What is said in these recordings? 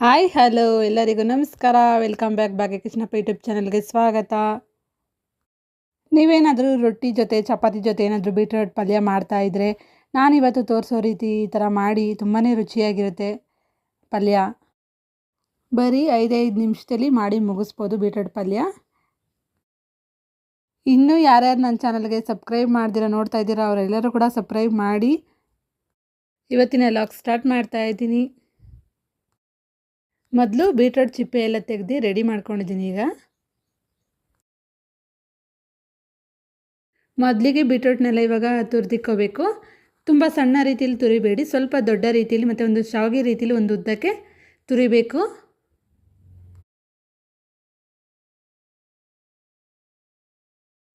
Hi hello ಎಲ್ಲರಿಗೂ ನಮಸ್ಕಾರ. Welcome back ಭಾಗ್ಯಕೃಷ್ಣಪ್ಪ YouTube ಚಾನಲ್ಗೆ ಸ್ವಾಗತ. ನೀವೇನಾದರೂ ರೊಟ್ಟಿ ಜೊತೆ, ಚಪಾತಿ ಜೊತೆ ಏನಾದರೂ ಬೀಟ್ರೋಟ್ ಪಲ್ಯ ಮಾಡ್ತಾ ಇದ್ದರೆ ನಾನಿವತ್ತು ತೋರಿಸೋ ರೀತಿ ಈ ಥರ ಮಾಡಿ ತುಂಬಾ ರುಚಿಯಾಗಿರುತ್ತೆ ಪಲ್ಯ. ಬರೀ ಐದೈದು ನಿಮಿಷದಲ್ಲಿ ಮಾಡಿ ಮುಗಿಸ್ಬೋದು ಬೀಟ್ರೋಟ್ ಪಲ್ಯ. ಇನ್ನೂ ಯಾರ್ಯಾರು ನನ್ನ ಚಾನಲ್ಗೆ ಸಬ್ಸ್ಕ್ರೈಬ್ ಮಾಡ್ದಿರೋ, ನೋಡ್ತಾ ಇದ್ದೀರಾ, ಅವರೆಲ್ಲರೂ ಕೂಡ ಸಬ್ಸ್ಕ್ರೈಬ್ ಮಾಡಿ. ಇವತ್ತಿನ ಲಾಗ್ ಸ್ಟಾರ್ಟ್ ಮಾಡ್ತಾ ಇದ್ದೀನಿ. ಮೊದಲು ಬೀಟ್ರೋಟ್ ಚಿಪ್ಪೆ ಎಲ್ಲ ತೆಗೆದು ರೆಡಿ ಮಾಡ್ಕೊಂಡಿದ್ದೀನಿ ಈಗ. ಮೊದಲಿಗೆ ಬೀಟ್ರೋಟ್ನೆಲ್ಲ ಇವಾಗ ತುರಿದಿಕ್ಕೋಬೇಕು. ತುಂಬ ಸಣ್ಣ ರೀತಿಯಲ್ಲಿ ತುರಿಬೇಡಿ, ಸ್ವಲ್ಪ ದೊಡ್ಡ ರೀತಿಯಲ್ಲಿ ಮತ್ತು ಒಂದು ಶಾವಿಗೆ ರೀತಿಯಲ್ಲಿ ಒಂದು ಉದ್ದಕ್ಕೆ ತುರಿಬೇಕು.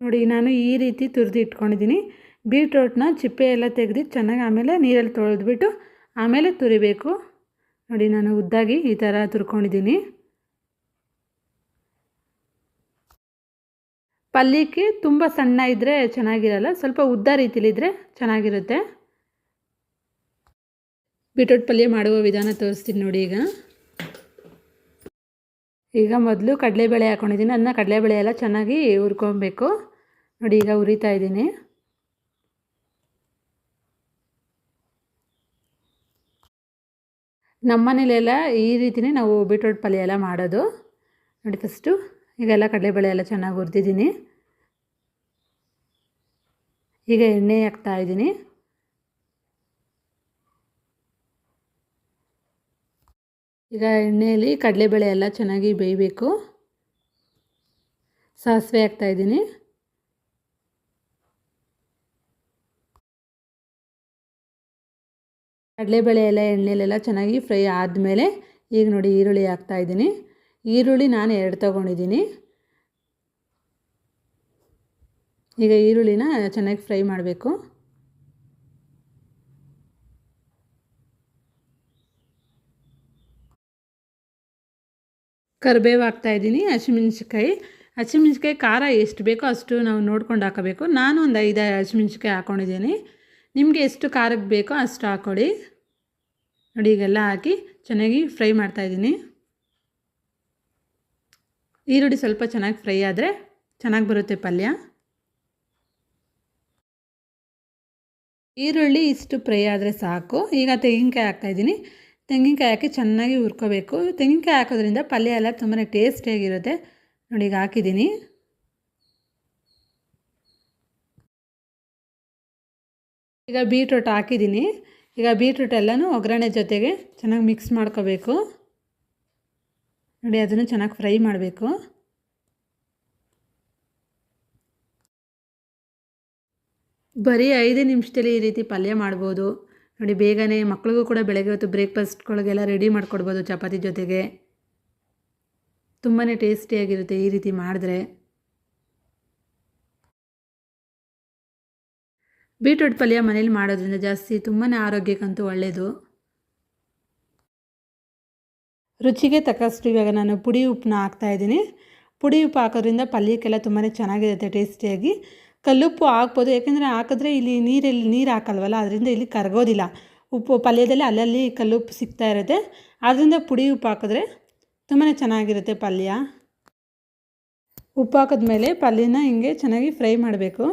ನೋಡಿ, ನಾನು ಈ ರೀತಿ ತುರಿದು ಇಟ್ಕೊಂಡಿದ್ದೀನಿ. ಬೀಟ್ರೋಟ್ನ ಚಿಪ್ಪೆ ಎಲ್ಲ ತೆಗೆದು ಚೆನ್ನಾಗಿ ಆಮೇಲೆ ನೀರಲ್ಲಿ ತೊಳೆದ್ಬಿಟ್ಟು ಆಮೇಲೆ ತುರಿಬೇಕು. ನೋಡಿ, ನಾನು ಉದ್ದಾಗಿ ಈ ಥರ ತುರ್ಕೊಂಡಿದ್ದೀನಿ. ಪಲ್ಯಕ್ಕೆ ತುಂಬ ಸಣ್ಣ ಇದ್ದರೆ ಚೆನ್ನಾಗಿರಲ್ಲ, ಸ್ವಲ್ಪ ಉದ್ದ ರೀತಿಲಿದ್ದರೆ ಚೆನ್ನಾಗಿರುತ್ತೆ. ಬೀಟ್ರೋಟ್ ಪಲ್ಯ ಮಾಡುವ ವಿಧಾನ ತೋರಿಸ್ತೀನಿ ನೋಡಿ ಈಗ. ಈಗ ಮೊದಲು ಕಡಲೆಬೇಳೆ ಹಾಕ್ಕೊಂಡಿದ್ದೀನಿ ಅದನ್ನ ಕಡಲೆಬೇಳೆ ಎಲ್ಲ ಚೆನ್ನಾಗಿ ಹುರ್ಕೊಬೇಕು. ನೋಡಿ, ಈಗ ಉರಿತಾ ಇದ್ದೀನಿ. ನಮ್ಮ ಮನೇಲೆಲ್ಲ ಈ ರೀತಿಯೇ ನಾವು ಬೀಟ್ರೋಟ್ ಪಲ್ಯ ಎಲ್ಲ ಮಾಡೋದು. ನೋಡಿ ಫಸ್ಟು ಈಗೆಲ್ಲ ಕಡಲೆಬೇಳೆ ಎಲ್ಲ ಚೆನ್ನಾಗಿ ಹುರಿದಿದ್ದೀನಿ. ಈಗ ಎಣ್ಣೆ ಹಾಕ್ತಾ ಇದ್ದೀನಿ. ಈಗ ಎಣ್ಣೆಯಲ್ಲಿ ಕಡಲೆಬೇಳೆ ಎಲ್ಲ ಚೆನ್ನಾಗಿ ಬೇಯಬೇಕು. ಸಾಸಿವೆ ಹಾಕ್ತಾಯಿದ್ದೀನಿ ಕಡಲೆಬೇಳೆ ಎಲ್ಲ, ಎಣ್ಣೆಲೆಲ್ಲ ಚೆನ್ನಾಗಿ ಫ್ರೈ ಆದಮೇಲೆ ಈಗ ನೋಡಿ ಈರುಳ್ಳಿ ಹಾಕ್ತಾಯಿದ್ದೀನಿ ಈರುಳ್ಳಿ ನಾನು ಎರಡು ತೊಗೊಂಡಿದ್ದೀನಿ. ಈಗ ಈರುಳ್ಳಿನ ಚೆನ್ನಾಗಿ ಫ್ರೈ ಮಾಡಬೇಕು. ಕರಿಬೇವು ಹಾಕ್ತಾಯಿದ್ದೀನಿ ಹಸಿಮೆಣ್ಸಿಕಾಯಿ ಹಸಿಮೆಣ್ಸಿಕಾಯಿ ಖಾರ ಎಷ್ಟು ಬೇಕೋ ಅಷ್ಟು ನಾವು ನೋಡ್ಕೊಂಡು ಹಾಕೋಬೇಕು. ನಾನು ಒಂದು ಐದು ಹಸಿಮೆಣ್ಸಿಕಾಯಿ ಹಾಕ್ಕೊಂಡಿದ್ದೀನಿ ನಿಮಗೆ ಎಷ್ಟು ಖಾರಕ್ಕೆ ಬೇಕೋ ಅಷ್ಟು ಹಾಕ್ಕೊಳ್ಳಿ ನೋಡಿ, ಈಗೆಲ್ಲ ಹಾಕಿ ಚೆನ್ನಾಗಿ ಫ್ರೈ ಮಾಡ್ತಾಯಿದ್ದೀನಿ ಈರುಳ್ಳಿ ಸ್ವಲ್ಪ ಚೆನ್ನಾಗಿ ಫ್ರೈ ಆದರೆ ಚೆನ್ನಾಗಿ ಬರುತ್ತೆ ಪಲ್ಯ. ಈರುಳ್ಳಿ ಇಷ್ಟು ಫ್ರೈ ಆದರೆ ಸಾಕು. ಈಗ ತೆಂಗಿನಕಾಯಿ ಹಾಕ್ತಾಯಿದ್ದೀನಿ ತೆಂಗಿನಕಾಯಿ ಹಾಕಿ ಚೆನ್ನಾಗಿ ಹುರ್ಕೋಬೇಕು. ತೆಂಗಿನಕಾಯಿ ಹಾಕೋದ್ರಿಂದ ಪಲ್ಯ ಎಲ್ಲ ತುಂಬಾ ಟೇಸ್ಟಿಯಾಗಿರುತ್ತೆ. ನೋಡಿ, ಈಗ ಹಾಕಿದ್ದೀನಿ. ಈಗ ಬೀಟ್ರೂಟ್ ಹಾಕಿದ್ದೀನಿ. ಈಗ ಬೀಟ್ರೂಟ್ ಎಲ್ಲನೂ ಒಗ್ಗರಣೆ ಜೊತೆಗೆ ಚೆನ್ನಾಗಿ ಮಿಕ್ಸ್ ಮಾಡ್ಕೋಬೇಕು. ನೋಡಿ, ಅದನ್ನು ಚೆನ್ನಾಗಿ ಫ್ರೈ ಮಾಡಬೇಕು. ಬರೀ ಐದೇ ನಿಮಿಷದಲ್ಲಿ ಈ ರೀತಿ ಪಲ್ಯ ಮಾಡ್ಬೋದು. ನೋಡಿ, ಬೇಗನೆ ಮಕ್ಳಿಗೂ ಕೂಡ ಬೆಳಗ್ಗೆ ಹೊತ್ತು ಬ್ರೇಕ್ಫಾಸ್ಟ್ಗಳಿಗೆಲ್ಲ ರೆಡಿ ಮಾಡಿಕೊಡ್ಬೋದು ಚಪಾತಿ ಜೊತೆಗೆ. ತುಂಬಾ ಟೇಸ್ಟಿಯಾಗಿರುತ್ತೆ ಈ ರೀತಿ ಮಾಡಿದ್ರೆ. ಬೀಟ್ರೂಟ್ ಪಲ್ಯ ಮನೇಲಿ ಮಾಡೋದ್ರಿಂದ ಜಾಸ್ತಿ ತುಂಬಾ ಆರೋಗ್ಯಕ್ಕಂತೂ ಒಳ್ಳೆಯದು ರುಚಿಗೆ ತಕ್ಕಷ್ಟು ಇವಾಗ ನಾನು ಪುಡಿ ಉಪ್ಪನ್ನ ಹಾಕ್ತಾಯಿದ್ದೀನಿ ಪುಡಿ ಉಪ್ಪು ಹಾಕೋದ್ರಿಂದ ಪಲ್ಯಕ್ಕೆಲ್ಲ ತುಂಬಾ ಚೆನ್ನಾಗಿರುತ್ತೆ ಟೇಸ್ಟಿಯಾಗಿ. ಕಲ್ಲುಪ್ಪು ಹಾಕ್ಬೋದು, ಯಾಕೆಂದರೆ ಹಾಕಿದ್ರೆ ಇಲ್ಲಿ ನೀರಲ್ಲಿ ನೀರು ಹಾಕಲ್ವಲ್ಲ, ಅದರಿಂದ ಇಲ್ಲಿ ಕರಗೋದಿಲ್ಲ. ಉಪ್ಪು ಪಲ್ಯದಲ್ಲಿ ಅಲ್ಲಲ್ಲಿ ಕಲ್ಲುಪ್ಪು ಸಿಗ್ತಾ ಇರುತ್ತೆ. ಆದ್ದರಿಂದ ಪುಡಿ ಉಪ್ಪು ಹಾಕಿದ್ರೆ ತುಂಬಾ ಚೆನ್ನಾಗಿರುತ್ತೆ ಪಲ್ಯ. ಉಪ್ಪು ಹಾಕಿದ್ಮೇಲೆ ಪಲ್ಯನ ಹಿಂಗೆ ಚೆನ್ನಾಗಿ ಫ್ರೈ ಮಾಡಬೇಕು.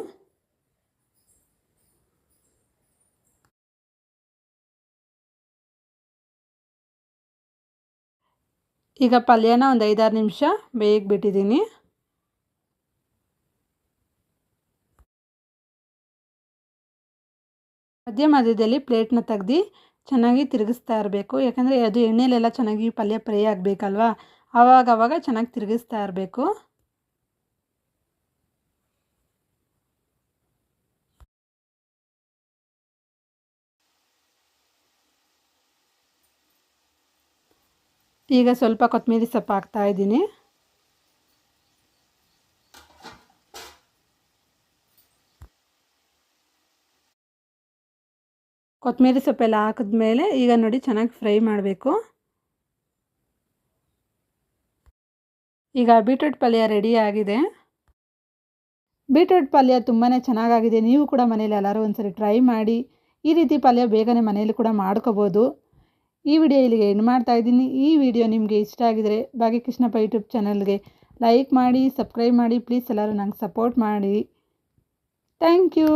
ಈಗ ಪಲ್ಯನ ಒಂದು ಐದಾರು ನಿಮಿಷ ಬೇಯಕ್ಕೆ ಬಿಟ್ಟಿದ್ದೀನಿ ಮಧ್ಯ ಮಧ್ಯದಲ್ಲಿ ಪ್ಲೇಟ್ನ ತೆಗ್ದು ಚೆನ್ನಾಗಿ ತಿರುಗಿಸ್ತಾ ಇರಬೇಕು. ಯಾಕಂದರೆ ಅದು ಎಣ್ಣೆಲೆಲ್ಲ ಚೆನ್ನಾಗಿ ಪಲ್ಯ ಫ್ರೈ ಆಗಬೇಕಲ್ವಾ? ಆವಾಗ ಆವಾಗ ಚೆನ್ನಾಗಿ ತಿರುಗಿಸ್ತಾ ಇರಬೇಕು. ಈಗ ಸ್ವಲ್ಪ ಕೊತ್ತಂಬರಿ ಸೊಪ್ಪು ಹಾಕ್ತಾ ಇದ್ದೀನಿ. ಕೊತ್ತಂಬರಿ ಸೊಪ್ಪೆಲ್ಲ ಹಾಕಿದ್ಮೇಲೆ ಈಗ ನೋಡಿ ಚೆನ್ನಾಗಿ ಫ್ರೈ ಮಾಡಬೇಕು. ಈಗ ಬೀಟ್ರೂಟ್ ಪಲ್ಯ ರೆಡಿ ಆಗಿದೆ. ಬೀಟ್ರೂಟ್ ಪಲ್ಯ ತುಂಬಾ ಚೆನ್ನಾಗಾಗಿದೆ. ನೀವು ಕೂಡ ಮನೇಲಿ ಎಲ್ಲರೂ ಒಂದ್ಸರಿ ಟ್ರೈ ಮಾಡಿ. ಈ ರೀತಿ ಪಲ್ಯ ಬೇಗನೆ ಮನೇಲಿ ಕೂಡ ಮಾಡ್ಕೋಬೋದು. ಈ ವಿಡಿಯೋ ಇಲ್ಲಿಗೆ ಏನು ಮಾಡ್ತಾ ಇದ್ದೀನಿ? ಈ ವಿಡಿಯೋ ನಿಮಗೆ ಇಷ್ಟ ಆಗಿದರೆ ಭಾಗ್ಯಕೃಷ್ಣಪ್ಪ ಯೂಟ್ಯೂಬ್ ಚಾನಲ್ಗೆ ಲೈಕ್ ಮಾಡಿ, ಸಬ್ಸ್ಕ್ರೈಬ್ ಮಾಡಿ, ಪ್ಲೀಸ್ ಎಲ್ಲರೂ ನಂಗೆ ಸಪೋರ್ಟ್ ಮಾಡಿ. Thank you.